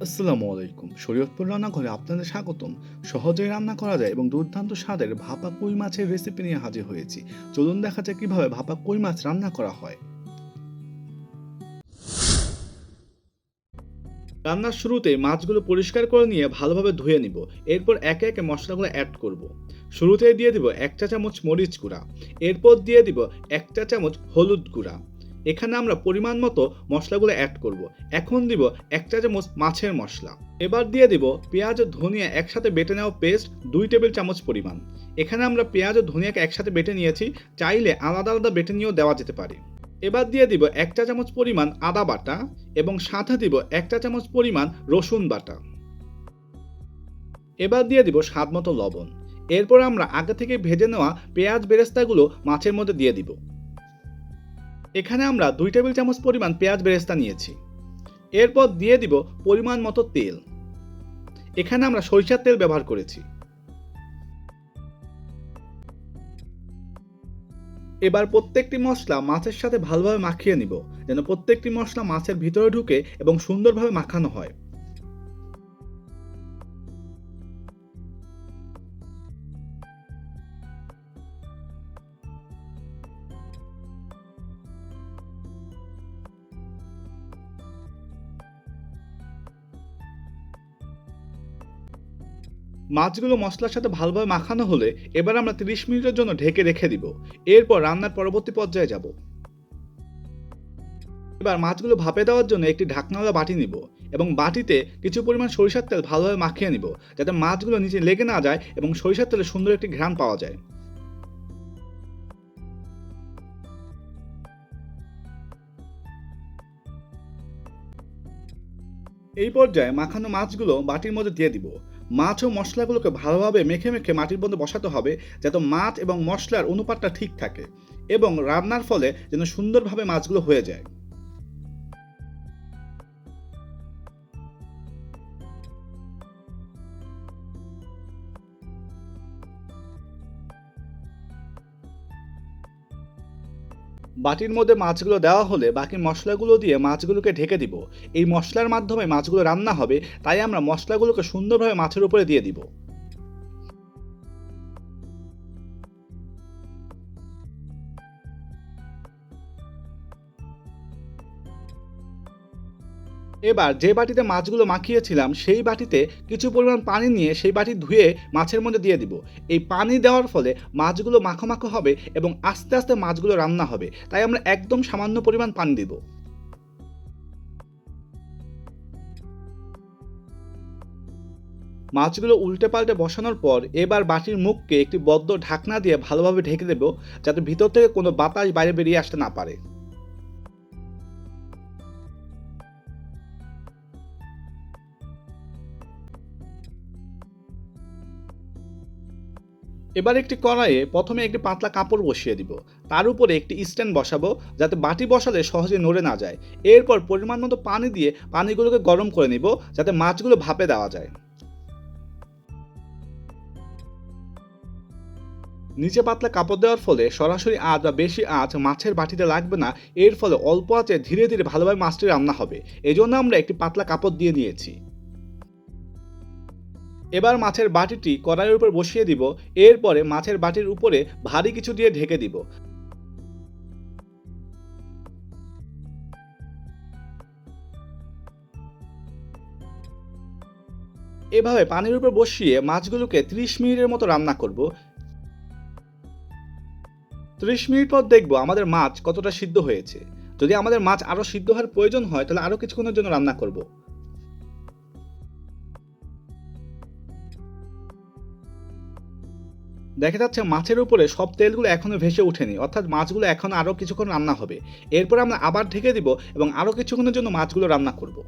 আসসালামু আলাইকুম। শরীয়তপুর রান্নাঘরে আপনাদের স্বাগতম। সহজেই রান্না করা যায় এবং দুর্দান্ত স্বাদের ভাপা কই মাছের রেসিপি নিয়ে হাজির হয়েছি। চলুন দেখা যাক কীভাবে ভাপা কই মাছ রান্না করা হয়। রান্নার শুরুতে মাছগুলো পরিষ্কার করে নিয়ে ভালোভাবে ধুয়ে নিব। এরপর একে একে মশলাগুলো অ্যাড করব। শুরুতে দিয়ে দিব এক চা চামচ মরিচ গুঁড়া। এরপর দিয়ে দিব এক চা চামচ হলুদ গুঁড়া। এখানে আমরা পরিমাণ মতো মশলাগুলো অ্যাড করব। এখন দিব এক চা চামচ মাছের মশলা। এবার দিয়ে দিব পেঁয়াজ ও ধনিয়া একসাথে বেটে নেওয়া পেস্ট দুই টেবিল চামচ পরিমাণ। এখানে আমরা পেঁয়াজ ও ধনিয়াকে একসাথে বেটে নিয়েছি, চাইলে আলাদা আলাদা বেটে নিয়েও দেওয়া যেতে পারে। এবার দিয়ে দিব এক চা চামচ পরিমাণ আদা বাটা এবং সাথে দিব এক চা চামচ পরিমাণ রসুন বাটা। এবার দিয়ে দিব স্বাদ মতো লবণ। এরপর আমরা আগে থেকে ভেজে নেওয়া পেঁয়াজ বেরেস্তাগুলো মাছের মধ্যে দিয়ে দিব। এখানে আমরা দুই টেবিল চামচ পরিমাণ পেঁয়াজ বেরেস্তা নিয়েছি। এরপর দিয়ে দিব পরিমাণ মতো তেল। এখানে আমরা সরিষার তেল ব্যবহার করেছি। এবার প্রত্যেকটি মশলা মাছের সাথে ভালোভাবে মাখিয়ে নিব, যেন প্রত্যেকটি মশলা মাছের ভিতরে ঢুকে এবং সুন্দরভাবে মাখানো হয়। মাছগুলো মশলার সাথে ভালোভাবে মাখানো হলে এবার আমরা 30 মিনিটের জন্য ঢেকে রেখে দিব। এরপর রান্নার পরবর্তী পর্যায়ে যাব। এবার মাছগুলো ভাপে দেওয়ার জন্য একটি ঢাকনাওয়ালা বাটি নিব এবং বাটিতে কিছু পরিমাণ সরিষার তেল ভালোভাবে মাখিয়ে নিব যাতে মাছগুলো নিচে লেগে না যায় এবং সরিষার তেলে সুন্দর একটি ঘ্রাণ পাওয়া যায়। এই পর্যায়ে মাখানো মাছগুলো বাটির মধ্যে দিয়ে দিব। মাছ ও মশলাগুলোকে ভালোভাবে মেখে মেখে মাটির বন্ধে বসাতে হবে যাতে মাছ এবং মশলার অনুপাতটা ঠিক থাকে এবং রান্নার ফলে যেন সুন্দরভাবে মাছগুলো হয়ে যায়। বাটির মধ্যে মাছগুলো দেওয়া হলে বাকি মশলাগুলো দিয়ে মাছগুলোকে ঢেকে দিব। এই মশলার মাধ্যমে মাছগুলো রান্না হবে, তাই আমরা মশলাগুলোকে সুন্দরভাবে মাছের উপরে দিয়ে দিব। এবার যে বাটিতে মাছগুলো মাখিয়েছিলাম, সেই বাটিতে কিছু পরিমাণ পানি নিয়ে সেই বাটি ধুয়ে মাছের মধ্যে দিয়ে দিব। এই পানি দেওয়ার ফলে মাছগুলো মাখো মাখো হবে এবং আস্তে আস্তে মাছগুলো রান্না হবে। তাই আমরা একদম সামান্য পরিমাণ পানি দিব। মাছগুলো উল্টে পাল্টে বসানোর পর এবার বাটির মুখকে একটি বদ্ধ ঢাকনা দিয়ে ভালোভাবে ঢেকে দেব, যাতে ভিতর থেকে কোনো বাতাস বাইরে বেরিয়ে আসতে না পারে। এবার একটি কড়াইয়ে প্রথমে একটি পাতলা কাপড় বসিয়ে দিব। তার উপরে একটি স্ট্যান্ড বসাবো যাতে বাটি বসালে সহজে নড়ে না যায়। এরপর পরিমাণ মতো পানি দিয়ে পানিগুলোকে গরম করে নিব যাতে মাছগুলো ভাপে দেওয়া যায়। নিচে পাতলা কাপড় দেওয়ার ফলে সরাসরি আঁচ বা বেশি আঁচ মাছের বাটিতে লাগবে না। এর ফলে অল্প আঁচে ধীরে ধীরে ভালোভাবে মাছটি রান্না হবে। এজন্য আমরা একটি পাতলা কাপড় দিয়ে নিয়েছি। এবার মাছের বাটিটি কড়াইয়ের উপর বসিয়ে দিব, এরপরে মাছের বাটির উপরে ভারী কিছু দিয়ে ঢেকে দিব। এভাবে পানির উপর বসিয়ে মাছগুলোকে 30 মিনিটের মতো রান্না করব। 30 মিনিট পর দেখব আমাদের মাছ কতটা সিদ্ধ হয়েছে। যদি আমাদের মাছ আরও সিদ্ধ হওয়ার প্রয়োজন হয়, তাহলে আরও কিছুক্ষণের জন্য রান্না করব। দেখা যাচ্ছে মাছের উপরে সব তেলগুলো এখনও ভেসে ওঠেনি। অর্থাৎ মাছগুলো এখন আরও কিছুক্ষণ রান্না হবে। এরপর আমরা আবার ঢেকে দিব এবং আরও কিছুক্ষণের জন্য মাছগুলো রান্না করব।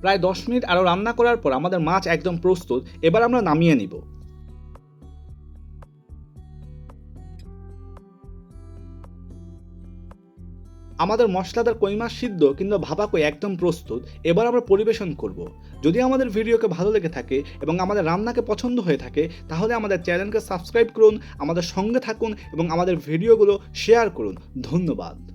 প্রায় দশ মিনিট আরও রান্না করার পর আমাদের মাছ একদম প্রস্তুত। এবার আমরা নামিয়ে নিব। আমাদের মশলাদার কই মাছ সিদ্ধ কিংবা ভাপা কই একদম প্রস্তুত, এবার আমরা পরিবেশন করব। যদি আমাদের ভিডিওকে ভালো লেগে থাকে এবং আমাদের রান্নাকে পছন্দ হয়ে থাকে, তাহলে আমাদের চ্যানেলকে সাবস্ক্রাইব করুন, আমাদের সঙ্গে থাকুন এবং আমাদের ভিডিওগুলো শেয়ার করুন। ধন্যবাদ।